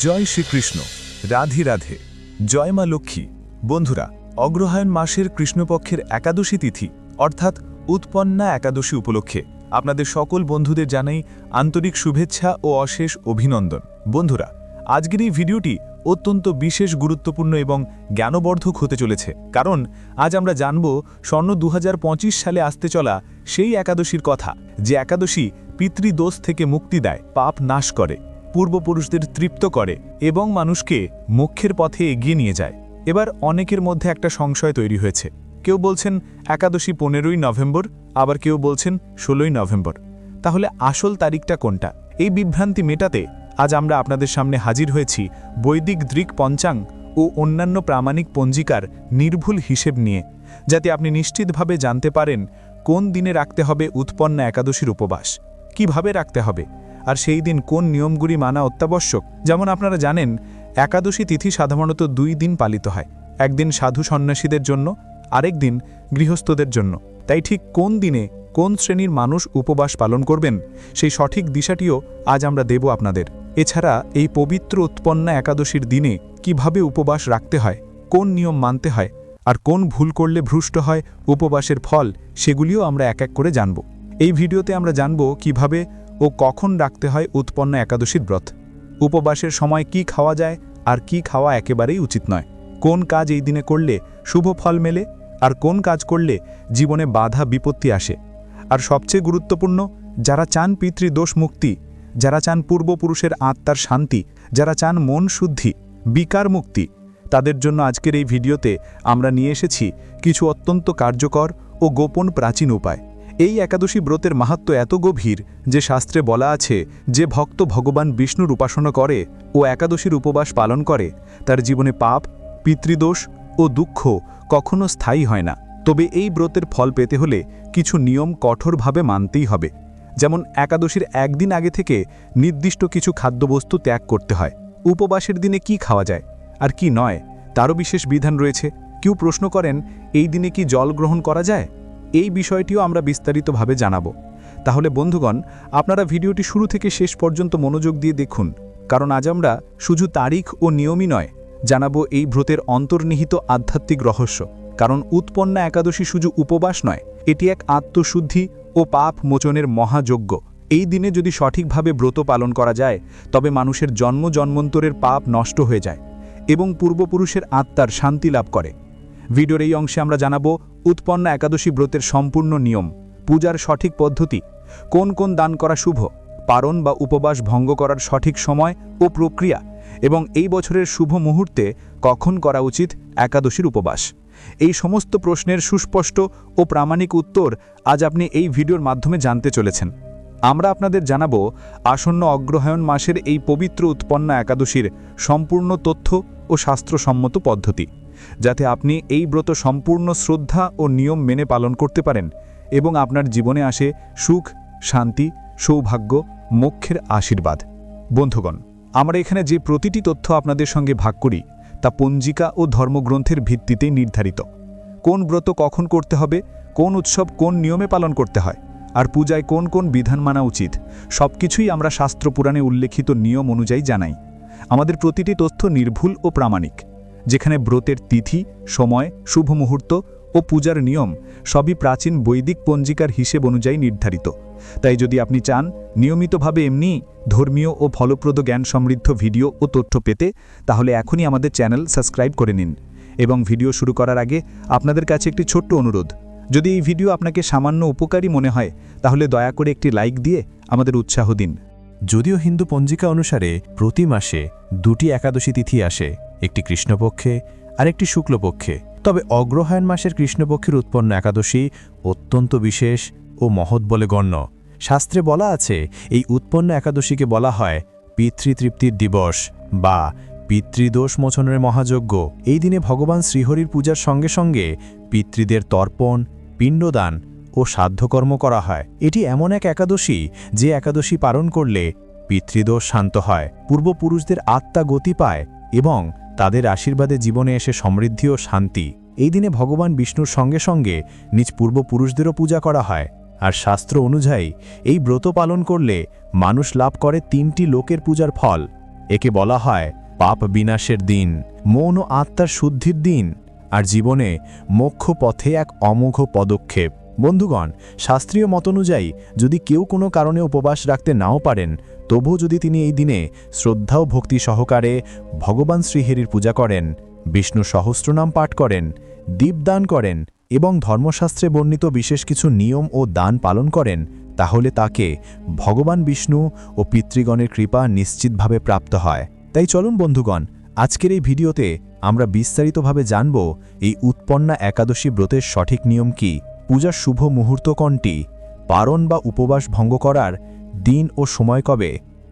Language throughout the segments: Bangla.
জয় শ্রীকৃষ্ণ, রাধে রাধে। জয় মা লক্ষ্মী। বন্ধুরা, অগ্রহায়ণ মাসের কৃষ্ণপক্ষের একাদশী তিথি, অর্থাৎ উৎপন্না একাদশী উপলক্ষে আপনাদের সকল বন্ধুদের জানাই আন্তরিক শুভেচ্ছা ও অশেষ অভিনন্দন। বন্ধুরা, আজকের এই ভিডিওটি অত্যন্ত বিশেষ গুরুত্বপূর্ণ এবং জ্ঞানবর্ধক হতে চলেছে, কারণ আজ আমরা জানব স্বর্ণ দু হাজার পঁচিশ সালে আসতে চলা সেই একাদশীর কথা, যে একাদশী পিতৃদোষ থেকে মুক্তি দেয়, পাপ নাশ করে। পূর্বপুরুষদের তৃপ্ত করে এবং মানুষকে মোক্ষের পথে এগিয়ে নিয়ে যায়। এবার অনেকের মধ্যে একটা সংশয় তৈরি হয়েছে। কেউ বলছেন, একাদশী পনেরোই নভেম্বর, আবার কেউ বলছেন, ষোলোই নভেম্বর। তাহলে আসল তারিখটা কোনটা? এই বিভ্রান্তি মেটাতে আজ আমরা আপনাদের সামনে হাজির হয়েছি বৈদিক দৃক পঞ্চাং ও অন্যান্য প্রামাণিক পঞ্জিকার নির্ভুল হিসেব নিয়ে, যাতে আপনি নিশ্চিতভাবে জানতে পারেন কোন দিনে রাখতে হবে উৎপন্ন একাদশীর উপবাস। কীভাবে রাখতে হবে? আর সেই দিন কোন নিয়মগুলি মানা অত্যাবশ্যক? যেমন আপনারা জানেন, একাদশী তিথি সাধারণত দুই দিন পালিত হয়। একদিন সাধু সন্ন্যাসীদের জন্য, আরেক দিন গৃহস্থদের জন্য। তাই ঠিক কোন দিনে কোন শ্রেণির মানুষ উপবাস পালন করবেন, সেই সঠিক দিশাটিও আজ আমরা দেব আপনাদের। এছাড়া এই পবিত্র উৎপন্না একাদশীর দিনে কীভাবে উপবাস রাখতে হয়, কোন নিয়ম মানতে হয়, আর কোন ভুল করলে ভ্রষ্ট হয়, উপবাসের ফল, সেগুলিও আমরা এক এক করে জানব। এই ভিডিওতে আমরা জানব কীভাবে ও কখন রাখতে হয় উৎপন্ন একাদশীর ব্রত? উপবাসের সময় কি খাওয়া যায় আর কি খাওয়া একেবারেই উচিত নয়। কোন কাজ এই দিনে করলে শুভ ফল মেলে আর কোন কাজ করলে জীবনে বাধা বিপত্তি আসে? আর সবচেয়ে গুরুত্বপূর্ণ, যারা চান পিতৃদোষ মুক্তি, যারা চান পূর্বপুরুষের আত্মার শান্তি, যারা চান মন শুদ্ধি, বিকার মুক্তি, তাদের জন্য আজকের এই ভিডিওতে আমরা নিয়ে এসেছি কিছু অত্যন্ত কার্যকর ও গোপন প্রাচীন উপায়। এই একাদশী ব্রতের মাহাত্ম এত গভীর যে শাস্ত্রে বলা আছে, যে ভক্ত ভগবান বিষ্ণুর উপাসনা করে ও একাদশীর উপবাস পালন করে, তার জীবনে পাপ, পিতৃদোষ ও দুঃখ কখনো স্থায়ী হয় না। তবে এই ব্রতের ফল পেতে হলে কিছু নিয়ম কঠোরভাবে মানতেই হবে। যেমন একাদশীর একদিন আগে থেকে নির্দিষ্ট কিছু খাদ্যবস্তু ত্যাগ করতে হয়। উপবাসের দিনে কি খাওয়া যায় আর কি নয়, তারও বিশেষ বিধান রয়েছে। কেউ প্রশ্ন করেন, এই দিনে কি জল গ্রহণ করা যায়? এই বিষয়টিও আমরা বিস্তারিতভাবে জানাব। তাহলে বন্ধুগণ, আপনারা ভিডিওটি শুরু থেকে শেষ পর্যন্ত মনোযোগ দিয়ে দেখুন, কারণ আজ আমরা শুধু তারিখ ও নিয়মই নয়, জানাব এই ব্রতের অন্তর্নিহিত আধ্যাত্মিক রহস্য। কারণ উৎপন্না একাদশী শুধু উপবাস নয়, এটি এক আত্মশুদ্ধি ও পাপ মোচনের মহাযজ্ঞ। এই দিনে যদি সঠিকভাবে ব্রত পালন করা যায়, তবে মানুষের জন্ম জন্মন্তরের পাপ নষ্ট হয়ে যায় এবং পূর্বপুরুষের আত্মার শান্তি লাভ করে। ভিডিওর এই অংশে আমরা জানাব উৎপন্ন একাদশী ব্রতের সম্পূর্ণ নিয়ম, পূজার সঠিক পদ্ধতি, কোন কোন দান করা শুভ, পারণ বা উপবাস ভঙ্গ করার সঠিক সময় ও প্রক্রিয়া, এবং এই বছরের শুভ মুহূর্তে কখন করা উচিত একাদশীর উপবাস। এই সমস্ত প্রশ্নের সুস্পষ্ট ও প্রামাণিক উত্তর আজ আপনি এই ভিডিওর মাধ্যমে জানতে চলেছেন। আমরা আপনাদের জানাব আসন্ন অগ্রহায়ণ মাসের এই পবিত্র উৎপন্ন একাদশীর সম্পূর্ণ তথ্য ও শাস্ত্রসম্মত পদ্ধতি। যাতে আপনি এই ব্রত সম্পূর্ণ শ্রদ্ধা ও নিয়ম মেনে পালন করতে পারেন এবং আপনার জীবনে আসে সুখ, শান্তি, সৌভাগ্য, মোক্ষের আশীর্বাদ। বন্ধুগণ, আমরা এখানে যে প্রতিটি তথ্য আপনাদের সঙ্গে ভাগ করি, তা পঞ্জিকা ও ধর্মগ্রন্থের ভিত্তিতেই নির্ধারিত। কোন ব্রত কখন করতে হবে, কোন উৎসব কোন নিয়মে পালন করতে হয়, আর পূজায় কোন কোন বিধান মানা উচিত, সবকিছুই আমরা শাস্ত্র পুরাণে উল্লেখিত নিয়ম অনুযায়ী জানাই। আমাদের প্রতিটি তথ্য নির্ভুল ও প্রামাণিক। যেখানে ব্রতের তিথি, সময়, শুভ মুহূর্ত ও পূজার নিয়ম সবই প্রাচীন বৈদিক পঞ্জিকার হিসেব অনুযায়ী নির্ধারিত। তাই যদি আপনি চান নিয়মিতভাবে এমনি ধর্মীয় ও ফলপ্রদ জ্ঞান সমৃদ্ধ ভিডিও ও তথ্য পেতে, তাহলে এখনই আমাদের চ্যানেল সাবস্ক্রাইব করে নিন এবং ভিডিও শুরু করার আগে আপনাদের কাছে একটি ছোট্ট অনুরোধ। যদি এই ভিডিও আপনাকে সামান্য উপকারী মনে হয়, তাহলে দয়া করে একটি লাইক দিয়ে আমাদের উৎসাহ দিন। যদিও হিন্দু পঞ্জিকা অনুসারে প্রতি মাসে দুটি একাদশী তিথি আসে একটি কৃষ্ণপক্ষে আর একটি শুক্লপক্ষে। তবে অগ্রহায়ণ মাসের কৃষ্ণপক্ষের উৎপন্ন একাদশী অত্যন্ত বিশেষ ও মহৎ বলে গণ্য। শাস্ত্রে বলা আছে, এই উৎপন্ন একাদশীকে বলা হয় পিতৃতৃপ্তির দিবস বা পিতৃদোষ মোচনের মহাযজ্ঞ। এই দিনে ভগবান শ্রীহরির পূজার সঙ্গে সঙ্গে পিতৃদের তর্পণ, পিণ্ডদান ও সাধ্যকর্ম করা হয়। এটি এমন এক একাদশী যে একাদশী পালন করলে পিতৃদোষ শান্ত হয়। পূর্বপুরুষদের আত্মা গতি পায় এবং তাদের আশীর্বাদে জীবনে এসে সমৃদ্ধি ও শান্তি। এই দিনে ভগবান বিষ্ণুর সঙ্গে সঙ্গে নিজ পূর্বপুরুষদেরও পূজা করা হয়। আর শাস্ত্র অনুযায়ী, এই ব্রত পালন করলে মানুষ লাভ করে তিনটি লোকের পূজার ফল। একে বলা হয় পাপ বিনাশের দিন, মন ও আত্মার শুদ্ধির দিন, আর জীবনে মোক্ষ পথে এক অমোঘ পদক্ষেপ। বন্ধুগণ, শাস্ত্রীয় মতানুযায়ী যদি কেউ কোনো কারণে উপবাস রাখতে নাও পারেন, তবুও যদি তিনি এই দিনে শ্রদ্ধা ও ভক্তি সহকারে ভগবান শ্রীহেরির পূজা করেন, বিষ্ণু সহস্রনাম পাঠ করেন, দীপদান করেন এবং ধর্মশাস্ত্রে বর্ণিত বিশেষ কিছু নিয়ম ও দান পালন করেন, তাহলে তাকে ভগবান বিষ্ণু ও পিতৃগণের কৃপা নিশ্চিতভাবে প্রাপ্ত হয়। তাই চলুন বন্ধুগণ, আজকের এই ভিডিওতে আমরা বিস্তারিতভাবে জানব, এই উৎপন্না একাদশী ব্রতের সঠিক নিয়ম কি? পূজার শুভ মুহূর্ত কোনটি পারণ বা উপবাস ভঙ্গ করার দিন ও সময় কবে?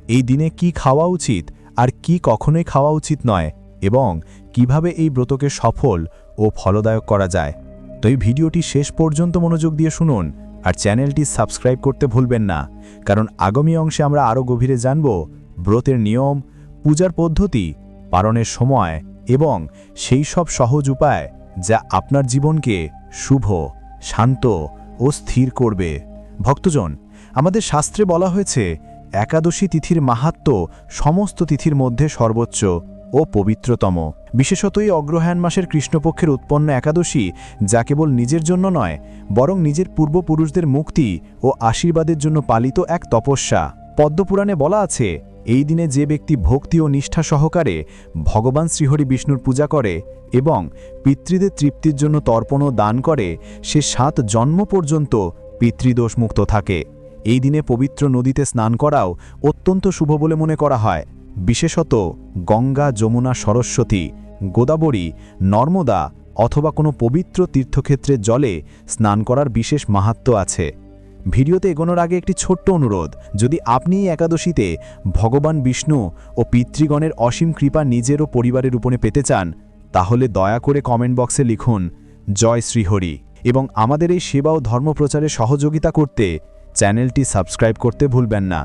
এই দিনে কি খাওয়া উচিত আর কি কখনোই খাওয়া উচিত নয় এবং কীভাবে এই ব্রতকে সফল ও ফলদায়ক করা যায়? তো এই ভিডিওটি শেষ পর্যন্ত মনোযোগ দিয়ে শুনুন আর চ্যানেলটি সাবস্ক্রাইব করতে ভুলবেন না, কারণ আগামী অংশে আমরা আরও গভীরে জানব ব্রতের নিয়ম, পূজার পদ্ধতি পালনের সময় এবং সেই সব সহজ উপায় যা আপনার জীবনকে শুভ শান্ত ও স্থির করবে। ভক্তজন, আমাদের শাস্ত্রে বলা হয়েছে, একাদশী তিথির মাহাত্ম সমস্ত তিথির মধ্যে সর্বোচ্চ ও পবিত্রতম। বিশেষত এই অগ্রহায়ণ মাসের কৃষ্ণপক্ষের উৎপন্ন একাদশী যা কেবল নিজের জন্য নয়, বরং নিজের পূর্বপুরুষদের মুক্তি ও আশীর্বাদের জন্য পালিত এক তপস্যা। পদ্মপুরাণে বলা আছে এই দিনে যে ব্যক্তি ভক্তি ও নিষ্ঠা সহকারে ভগবান শ্রীহরি বিষ্ণুর পূজা করে এবং পিতৃদের তৃপ্তির জন্য তর্পণ দান করে, সে সাত জন্ম পর্যন্ত পিতৃদোষমুক্ত থাকে। এই দিনে পবিত্র নদীতে স্নান করাও অত্যন্ত শুভ বলে মনে করা হয়। বিশেষত গঙ্গা, যমুনা, সরস্বতী, গোদাবরী, নর্মদা অথবা কোনো পবিত্র তীর্থক্ষেত্রের জলে স্নান করার বিশেষ মাহাত্ম আছে। ভিডিওতে এগোনোর আগে একটি ছোট্ট অনুরোধ। যদি আপনি একাদশীতে ভগবান বিষ্ণু ও পিতৃগণের অসীম কৃপা নিজের ও পরিবারের উপরে পেতে চান, তাহলে দয়া করে কমেন্ট বক্সে লিখুন, জয় শ্রীহরি। এবং আমাদের এই সেবা ও ধর্মপ্রচারে সহযোগিতা করতে চ্যানেলটি সাবস্ক্রাইব করতে ভুলবেন না।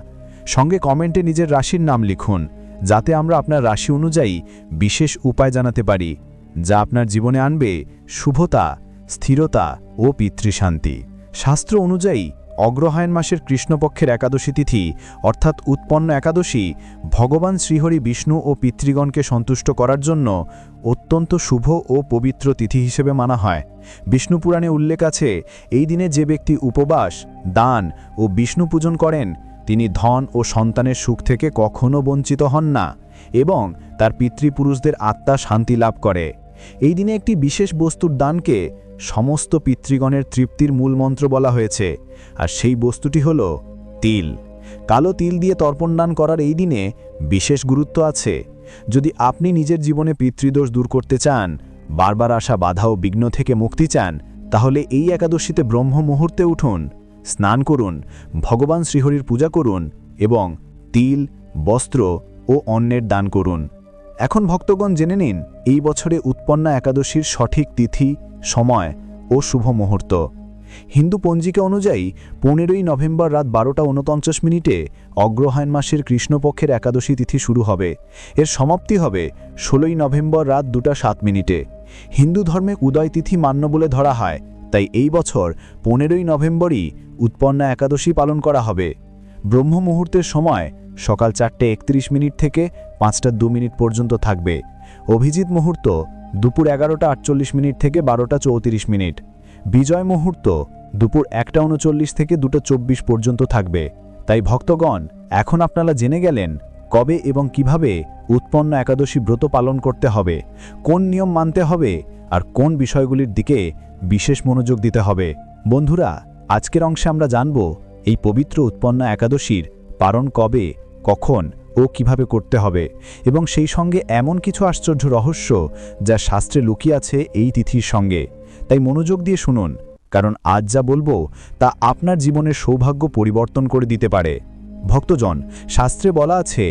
সঙ্গে কমেন্টে নিজের রাশির নাম লিখুন, যাতে আমরা আপনার রাশি অনুযায়ী বিশেষ উপায় জানাতে পারি, যা আপনার জীবনে আনবে শুভতা, স্থিরতা ও পিতৃশান্তি। শাস্ত্র অনুযায়ী অগ্রহায়ণ মাসের কৃষ্ণপক্ষের একাদশী তিথি, অর্থাৎ উৎপন্ন একাদশী, ভগবান শ্রীহরি বিষ্ণু ও পিতৃগণকে সন্তুষ্ট করার জন্য অত্যন্ত শুভ ও পবিত্র তিথি হিসেবে মানা হয়। বিষ্ণু পুরাণে উল্লেখ আছে, এই দিনে যে ব্যক্তি উপবাস, দান ও বিষ্ণু পূজন করেন, তিনি ধন ও সন্তানের সুখ থেকে কখনো বঞ্চিত হন না এবং তার পিতৃপুরুষদের আত্মা শান্তি লাভ করে। এই দিনে একটি বিশেষ বস্তুর দানকে সমস্ত পিতৃগণের তৃপ্তির মূল মন্ত্র বলা হয়েছে, আর সেই বস্তুটি হল তিল। কালো তিল দিয়ে তর্পণ দান করার এই দিনে বিশেষ গুরুত্ব আছে। যদি আপনি নিজের জীবনে পিতৃদোষ দূর করতে চান, বারবার আসা বাধা ও বিঘ্ন থেকে মুক্তি চান, তাহলে এই একাদশীতে ব্রহ্ম মুহূর্তে উঠুন, স্নান করুন, ভগবান শ্রীহরির পূজা করুন এবং তিল, বস্ত্র ও অন্নের দান করুন। এখন ভক্তগণ জেনে নিন, এই বছরে উৎপন্না একাদশীর সঠিক তিথি সময় ও শুভ মুহূর্ত। হিন্দু পঞ্জিকা অনুযায়ী, পনেরোই নভেম্বর রাত বারোটা উনপঞ্চাশ মিনিটে অগ্রহায়ণ মাসের কৃষ্ণপক্ষের একাদশী তিথি শুরু হবে। এর সমাপ্তি হবে ষোলোই নভেম্বর রাত দুটা সাত মিনিটে। হিন্দু ধর্মে উদয় তিথি মান্য বলে ধরা হয়, তাই এই বছর পনেরোই নভেম্বরই উৎপন্না একাদশী পালন করা হবে। ব্রহ্ম মুহূর্তের সময় সকাল চারটে একত্রিশ মিনিট থেকে পাঁচটা দু মিনিট পর্যন্ত থাকবে। অভিজিৎ মুহূর্ত দুপুর এগারোটা আটচল্লিশ মিনিট থেকে বারোটা চৌত্রিশ মিনিট। বিজয় মুহূর্ত দুপুর একটা উনচল্লিশ থেকে দুটো চব্বিশ পর্যন্ত থাকবে। তাই ভক্তগণ, এখন আপনারা জেনে গেলেন কবে এবং কীভাবে উৎপন্ন একাদশী ব্রত পালন করতে হবে, কোন নিয়ম মানতে হবে, আর কোন বিষয়গুলির দিকে বিশেষ মনোযোগ দিতে হবে। বন্ধুরা, আজকের অংশে আমরা জানব এই পবিত্র উৎপন্ন একাদশীর পালন কবে, কখন ও কীভাবে করতে হবে এবং সেই সঙ্গে এমন কিছু আশ্চর্য রহস্য যা শাস্ত্রে লুকিয়ে আছে এই তিথির সঙ্গে। তাই মনোযোগ দিয়ে শুনুন, কারণ আজ যা বলব তা আপনার জীবনের সৌভাগ্য পরিবর্তন করে দিতে পারে। ভক্তজন, শাস্ত্রে বলা আছে,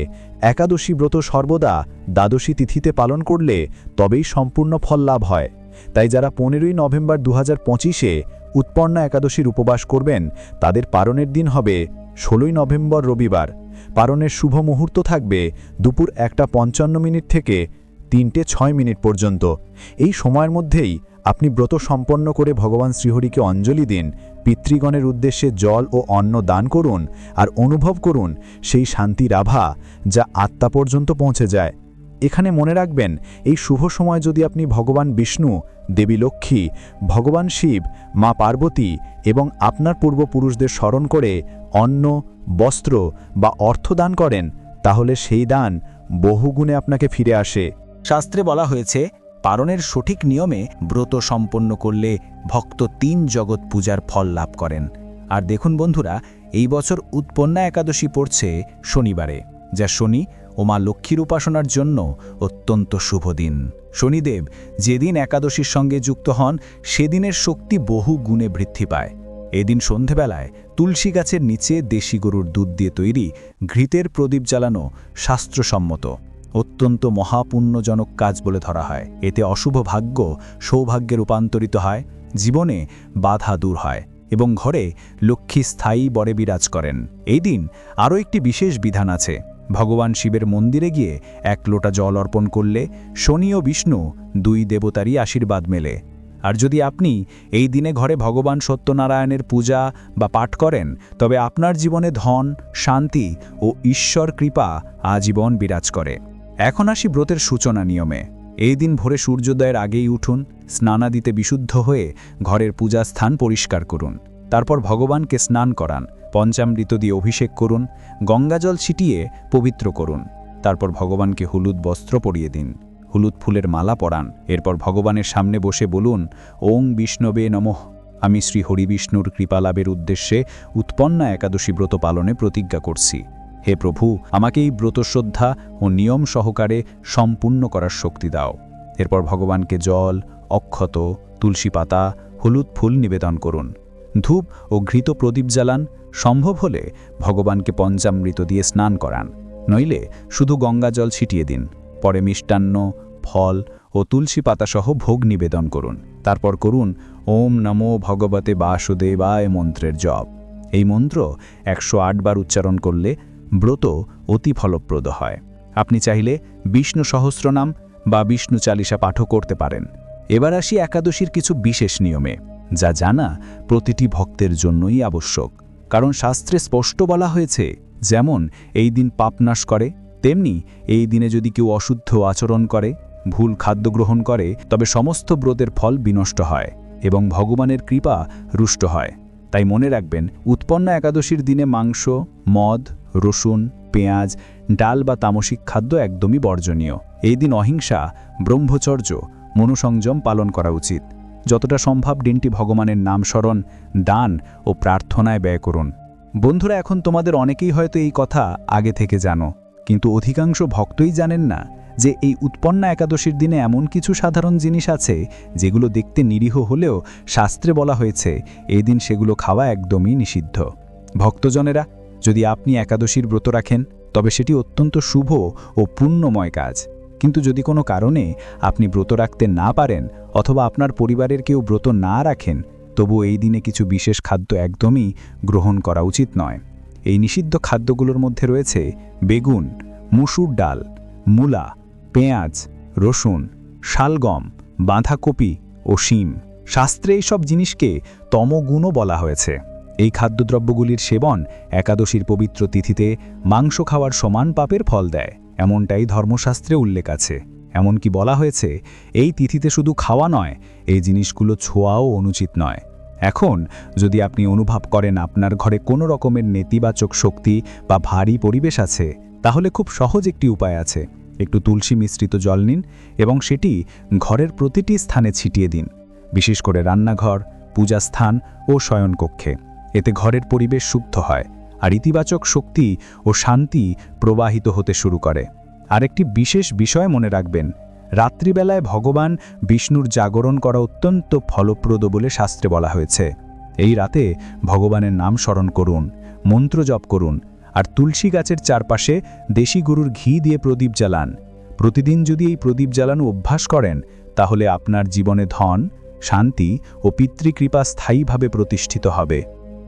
একাদশী ব্রত সর্বদা দ্বাদশী তিথিতে পালন করলে তবেই সম্পূর্ণ ফল লাভ হয়। তাই যারা পনেরোই নভেম্বর দু হাজার পঁচিশে উৎপন্ন একাদশীর উপবাস করবেন, তাদের পালনের দিন হবে ষোলোই নভেম্বর রবিবার। পালনের শুভ মুহূর্ত থাকবে দুপুর একটা পঞ্চান্ন মিনিট থেকে তিনটে ছয় মিনিট পর্যন্ত। এই সময়ের মধ্যেই আপনি ব্রত সম্পন্ন করে ভগবান শ্রীহরিকে অঞ্জলি দিন, পিতৃগণের উদ্দেশ্যে জল ও অন্ন দান করুন আর অনুভব করুন সেই শান্তির আভা যা আত্মা পর্যন্ত পৌঁছে যায়। এখানে মনে রাখবেন, এই শুভ সময় যদি আপনি ভগবান বিষ্ণু, দেবী লক্ষ্মী, ভগবান শিব, মা পার্বতী এবং আপনার পূর্বপুরুষদের স্মরণ করে অন্ন, বস্ত্র বা অর্থ দান করেন, তাহলে সেই দান বহুগুণে আপনাকে ফিরে আসে। শাস্ত্রে বলা হয়েছে পারণের সঠিক নিয়মে ব্রত সম্পন্ন করলে ভক্ত তিন জগৎ পূজার ফল লাভ করেন। আর দেখুন বন্ধুরা, এই বছর উৎপন্না একাদশী পড়ছে শনিবারে, যা শনি ও মা লক্ষ্মীর উপাসনার জন্য অত্যন্ত শুভ দিন। শনিদেব যেদিন একাদশীর সঙ্গে যুক্ত হন, সেদিনের শক্তি বহু গুণে বৃদ্ধি পায়। এদিন সন্ধেবেলায় তুলসী গাছের নিচে দেশি গরুর দুধ দিয়ে তৈরি ঘৃতের প্রদীপ জ্বালানো শাস্ত্রসম্মত। অত্যন্ত মহাপুণ্যজনক কাজ বলে ধরা হয়। এতে অশুভ ভাগ্য সৌভাগ্যে রূপান্তরিত হয়, জীবনে বাধা দূর হয় এবং ঘরে লক্ষ্মী স্থায়ী বরে বিরাজ করেন। এই দিন আরও একটি বিশেষ বিধান আছে। ভগবান শিবের মন্দিরে গিয়ে এক লোটা জল অর্পণ করলে শনি ও বিষ্ণু দুই দেবতারই আশীর্বাদ মেলে। আর যদি আপনি এই দিনে ঘরে ভগবান সত্যনারায়ণের পূজা বা পাঠ করেন, তবে আপনার জীবনে ধন, শান্তি ও ঈশ্বর কৃপা আজীবন বিরাজ করে। এখন আসি ব্রতের সূচনা নিয়মে। এই দিন ভোরে সূর্যোদয়ের আগেই উঠুন, স্নানাদিতে বিশুদ্ধ হয়ে ঘরের পূজা স্থান পরিষ্কার করুন। তারপর ভগবানকে স্নান করান, পঞ্চামৃত দিয়ে অভিষেক করুন, গঙ্গাজল ছিটিয়ে পবিত্র করুন। তারপর ভগবানকে হলুদ বস্ত্র পরিয়ে দিন। হলুদ ফুলের মালা পরান। এরপর ভগবানের সামনে বসে বলুন, ওং বিষ্ণবে নমঃ। আমি শ্রী হরিবিষ্ণুর কৃপালাভের উদ্দেশ্যে উৎপন্না একাদশী ব্রত পালনে প্রতিজ্ঞা করছি। হে প্রভু, আমাকে এই ব্রত শ্রদ্ধা ও নিয়ম সহকারে সম্পূর্ণ করার শক্তি দাও। এরপর ভগবানকে জল, অক্ষত, তুলসী পাতা, হলুদ ফুল নিবেদন করুন। ধূপ ও ঘৃত প্রদীপ জ্বালান। সম্ভব হলে ভগবানকে পঞ্চামৃত দিয়ে স্নান করান। নইলে শুধু গঙ্গা জল ছিটিয়ে দিন। পরে মিষ্টান্ন, ফল ও তুলসী পাতাসহ ভোগ নিবেদন করুন। তারপর করুন, ওম নমো ভগবতে বাসুদেবায় মন্ত্রের জপ। এই মন্ত্র একশো আট বার উচ্চারণ করলে ব্রত অতি ফলপ্রদ হয়। আপনি চাইলে বিষ্ণু সহস্রনাম বা বিষ্ণু চালিসা পাঠও করতে পারেন। এবার আসি একাদশীর কিছু বিশেষ নিয়মে, যা জানা প্রতিটি ভক্তের জন্যই আবশ্যক। কারণ শাস্ত্রে স্পষ্ট বলা হয়েছে, যেমন, এই দিন পাপনাশ করে তেমনি এই দিনে যদি কেউ অশুদ্ধ আচরণ করে, ভুল খাদ্য গ্রহণ করে, তবে সমস্ত ব্রতের ফল বিনষ্ট হয় এবং ভগবানের কৃপা রুষ্ট হয়। তাই মনে রাখবেন, উৎপন্ন একাদশীর দিনে মাংস, মদ, রসুন, পেঁয়াজ, ডাল বা তামসিক খাদ্য একদমই বর্জনীয়। এই দিন অহিংসা, ব্রহ্মচর্য, মনুসংযম পালন করা উচিত। যতটা সম্ভব দিনটি ভগবানের নাম স্মরণ, দান ও প্রার্থনায় ব্যয় করুন। বন্ধুরা, এখন তোমাদের অনেকেই হয়তো এই কথা আগে থেকে জানো। কিন্তু অধিকাংশ ভক্তই জানেন না যে এই উৎপন্না একাদশীর দিনে এমন কিছু সাধারণ জিনিস আছে যেগুলো দেখতে নিরীহ হলেও শাস্ত্রে বলা হয়েছে, এই দিন সেগুলো খাওয়া একদমই নিষিদ্ধ। ভক্তজনেরা, যদি আপনি একাদশীর ব্রত রাখেন, তবে সেটি অত্যন্ত শুভ ও পুণ্যময় কাজ। কিন্তু যদি কোনো কারণে আপনি ব্রত রাখতে না পারেন অথবা আপনার পরিবারের কেউ ব্রত না রাখেন তবু এই দিনে কিছু বিশেষ খাদ্য একদমই গ্রহণ করা উচিত নয়। এই নিষিদ্ধ খাদ্যগুলোর মধ্যে রয়েছে বেগুন, মুসুর ডাল, মূলা, পেঁয়াজ, রসুন, শালগম, বাঁধাকপি ও শিম। শাস্ত্রে এইসব জিনিসকে তমগুণও বলা হয়েছে। এই খাদ্যদ্রব্যগুলির সেবন একাদশীর পবিত্র তিথিতে মাংস খাওয়ার সমান পাপের ফল দেয়, এমনটাই ধর্মশাস্ত্রে উল্লেখ আছে। এমনকি বলা হয়েছে, এই তিথিতে শুধু খাওয়া নয়, এই জিনিসগুলো ছোঁয়াও অনুচিত নয়। এখন যদি আপনি অনুভব করেন আপনার ঘরে কোনো রকমের নেতিবাচক শক্তি বা ভারী পরিবেশ আছে, তাহলে খুব সহজ একটি উপায় আছে। একটু তুলসী মিশ্রিত জল নিন এবং সেটি ঘরের প্রতিটি স্থানে ছিটিয়ে দিন। বিশেষ করে রান্নাঘর, পূজাস্থান ও শয়নকক্ষে। এতে ঘরের পরিবেশ শুদ্ধ হয় আর ইতিবাচক শক্তি ও শান্তি প্রবাহিত হতে শুরু করে। আরেকটি বিশেষ বিষয় মনে রাখবেন রাত্রিবেলায় ভগবান বিষ্ণুর জাগরণ করা অত্যন্ত ফলপ্রদ বলে শাস্ত্রে বলা হয়েছে। এই রাতে ভগবানের নাম স্মরণ করুন, মন্ত্র জপ করুন, আর তুলসী গাছের চারপাশে দেশি গরুর ঘি দিয়ে প্রদীপ জ্বালান। প্রতিদিন যদি এই প্রদীপ জ্বালানো অভ্যাস করেন, তাহলে আপনার জীবনে ধন, শান্তি ও পিতৃকৃপা স্থায়ীভাবে প্রতিষ্ঠিত হবে।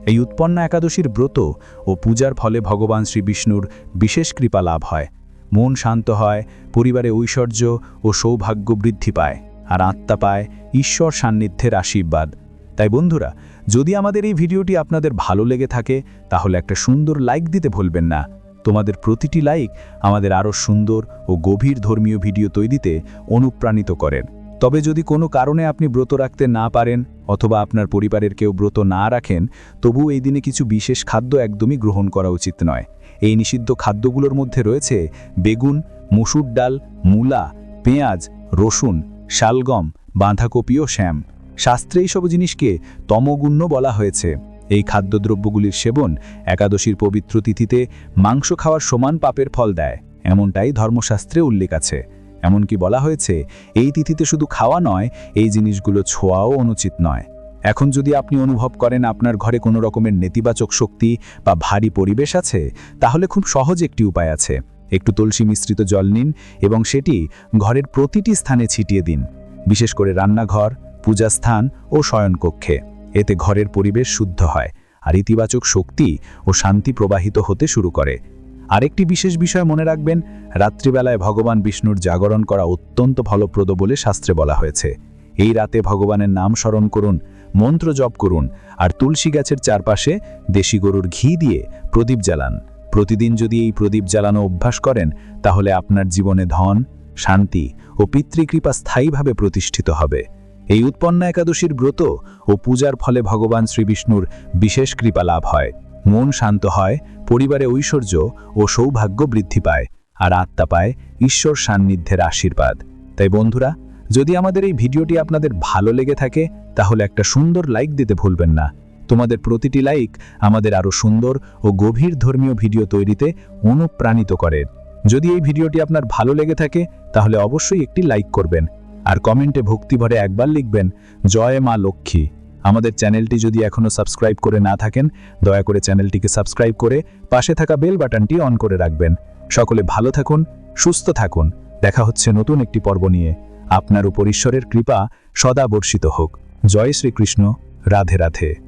এই উৎপন্না একাদশীর ব্রত ও পূজার ফলে ভগবান শ্রী বিষ্ণুর বিশেষ কৃপা লাভ হয়। মন শান্ত হয়, পরিবারে ঐশ্বর্য ও সৌভাগ্য বৃদ্ধি পায় আর আত্মা পায় ঈশ্বর সান্নিধ্যের আশীর্বাদ। তাই বন্ধুরা, যদি আমাদের এই ভিডিওটি আপনাদের ভালো লেগে থাকে, তাহলে একটা সুন্দর লাইক দিতে ভুলবেন না। তোমাদের প্রতিটি লাইক আমাদের আরও সুন্দর ও গভীর ধর্মীয় ভিডিও তৈরিতে অনুপ্রাণিত করেন। তবে যদি কোনো কারণে আপনি ব্রত রাখতে না পারেন অথবা আপনার পরিবারের কেউ ব্রত না রাখেন তবু এই দিনে কিছু বিশেষ খাদ্য একদমই গ্রহণ করা উচিত নয়। এই নিষিদ্ধ খাদ্যগুলোর মধ্যে রয়েছে বেগুন, মুসুর ডাল, মূলা, পেঁয়াজ, রসুন, শালগম, বাঁধাকপি ও শ্যাম। শাস্ত্রে এইসব জিনিসকে তমগুণ্য বলা হয়েছে। এই খাদ্যদ্রব্যগুলির সেবন একাদশীর পবিত্র তিথিতে মাংস খাওয়ার সমান পাপের ফল দেয়, এমনটাই ধর্মশাস্ত্রে উল্লেখ আছে। এমনকি বলা হয়েছে, এই তিথিতে শুধু খাওয়া নয়, এই জিনিসগুলো ছোঁয়াও অনুচিত নয়। এখন যদি আপনি অনুভব করেন আপনার ঘরে কোনো রকমের নেতিবাচক শক্তি বা ভারী পরিবেশ আছে, তাহলে খুব সহজ একটি উপায় আছে। একটু তুলসী মিশ্রিত জল নিন এবং সেটি ঘরের প্রতিটি স্থানে ছিটিয়ে দিন। বিশেষ করে রান্নাঘর, পূজাস্থান ও শয়নকক্ষে। এতে ঘরের পরিবেশ শুদ্ধ হয় আর ইতিবাচক শক্তি ও শান্তি প্রবাহিত হতে শুরু করে। আরেকটি বিশেষ বিষয় মনে রাখবেন, রাত্রিবেলায় ভগবান বিষ্ণুর জাগরণ করা অত্যন্ত ফলপ্রদ বলে শাস্ত্রে বলা হয়েছে। এই রাতে ভগবানের নাম স্মরণ করুন মন্ত্র জপ করুন আর তুলসী গাছের চারপাশে দেশি গরুর ঘি দিয়ে প্রদীপ জ্বালান। প্রতিদিন যদি এই প্রদীপ জ্বালানো অভ্যাস করেন, তাহলে আপনার জীবনে ধন, শান্তি ও পিতৃকৃপা স্থায়ীভাবে প্রতিষ্ঠিত হবে। এই উৎপন্ন একাদশীর ব্রত ও পূজার ফলে ভগবান শ্রীবিষ্ণুর বিশেষ কৃপা লাভ হয়। মন শান্ত হয়, পরিবারে ঐশ্বর্য ও সৌভাগ্য বৃদ্ধি পায়, আর আত্মা পায় ঈশ্বর সান্নিধ্যের আশীর্বাদ। তাই বন্ধুরা যদি আমাদের এই ভিডিওটি আপনাদের ভালো লেগে থাকে, তাহলে একটা সুন্দর লাইক দিতে ভুলবেন না। তোমাদের প্রতিটি লাইক আমাদের আরও সুন্দর ও গভীর ধর্মীয় ভিডিও তৈরিতে অনুপ্রাণিত করে। যদি এই ভিডিওটি আপনার ভালো লেগে থাকে, তাহলে অবশ্যই একটি লাইক করবেন। আর কমেন্টে ভক্তিভরে একবার লিখবেন, জয় মা লক্ষ্মী। আমাদের চ্যানেলটি যদি এখনও সাবস্ক্রাইব করে না থাকেন, দয়া করে চ্যানেলটিকে সাবস্ক্রাইব করে পাশে থাকা বেল বাটনটি অন করে রাখবেন। সকলে ভালো থাকুন, সুস্থ থাকুন। দেখা হচ্ছে নতুন একটি পর্ব নিয়ে। আপনার উপর ঈশ্বরের কৃপা সদা বর্ষিত হোক। জয় শ্রীকৃষ্ণ। রাধে রাধে।